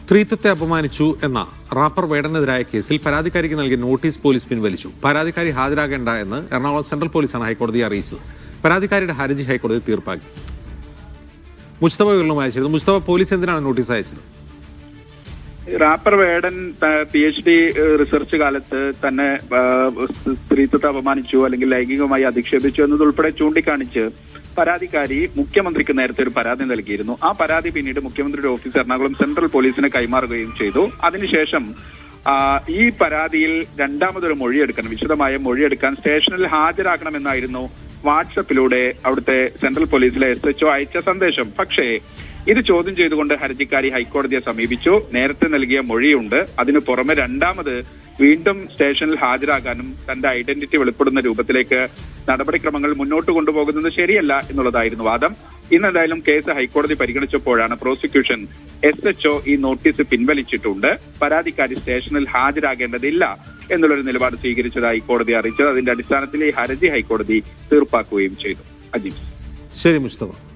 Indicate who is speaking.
Speaker 1: സ്ത്രീത്വത്തെ അപമാനിച്ചു എന്ന റാപ്പർ വേടനെതിരായ കേസിൽ പരാതിക്കാരിക്ക് നൽകിയ നോട്ടീസ് പോലീസ് പിൻവലിച്ചു. പരാതിക്കാരി ഹാജരാകേണ്ട എന്ന് എറണാകുളം സെൻട്രൽ പോലീസാണ് ഹൈക്കോടതിയെ അറിയിച്ചത്. പരാതിക്കാരിയുടെ ഹർജി ഹൈക്കോടതി തീർപ്പാക്കി. മുസ്തഫ വിവരണം അയച്ചിരുന്നു. മുസ്തഫ പോലീസ് എന്തിനാണ് നോട്ടീസ് അയച്ചത്?
Speaker 2: Rapper Vedan P H D research കാലത്ത് തന്നെ സ്ത്രീത്വത്തെ അപമാനിച്ചു അല്ലെങ്കിൽ ലൈംഗികമായി അധിക്ഷേപിച്ചു എന്നതുൾപ്പെടെ ചൂണ്ടിക്കാണിച്ച് പരാതിക്കാരി മുഖ്യമന്ത്രിക്ക് നേരത്തെ ഒരു പരാതി നൽകിയിരുന്നു. ആ പരാതി പിന്നീട് മുഖ്യമന്ത്രിയുടെ ഓഫീസ് എറണാകുളം സെൻട്രൽ പോലീസിനെ കൈമാറുകയും ചെയ്തു. അതിനുശേഷം ഈ പരാതിയിൽ രണ്ടാമതൊരു മൊഴിയെടുക്കണം വിശദമായ മൊഴിയെടുക്കാൻ സ്റ്റേഷനിൽ ഹാജരാക്കണമെന്നായിരുന്നു വാട്സപ്പിലൂടെ അവിടുത്തെ സെൻട്രൽ പോലീസിലെ എസ് എച്ച്ഒ അയച്ച സന്ദേശം. പക്ഷേ ഇത് ചോദ്യം ചെയ്തുകൊണ്ട് ഹർജിക്കാരി ഹൈക്കോടതിയെ സമീപിച്ചു. നേരത്തെ നൽകിയ മൊഴിയുണ്ട്. അതിനു പുറമെ രണ്ടാമത് വീണ്ടും സ്റ്റേഷനിൽ ഹാജരാകാനും തന്റെ ഐഡന്റിറ്റി വെളിപ്പെടുന്ന രൂപത്തിലേക്ക് നടപടിക്രമങ്ങൾ മുന്നോട്ട് കൊണ്ടുപോകുന്നത് ശരിയല്ല എന്നുള്ളതായിരുന്നു വാദം. ഇന്ന് എന്തായാലും കേസ് ഹൈക്കോടതി പരിഗണിച്ചപ്പോഴാണ് പ്രോസിക്യൂഷൻ എസ് എച്ച്ഒ ഈ നോട്ടീസ് പിൻവലിച്ചിട്ടുണ്ട്. പരാതിക്കാരി സ്റ്റേഷനിൽ ഹാജരാകേണ്ടതില്ല എന്നുള്ളൊരു നിലപാട് സ്വീകരിച്ചതായി കോടതി അറിയിച്ചത്. അതിന്റെ അടിസ്ഥാനത്തിൽ ഈ ഹർജി ഹൈക്കോടതി തീർപ്പാക്കുകയും ചെയ്തു. അജിത്.
Speaker 1: ശരി മുസ്തഫ.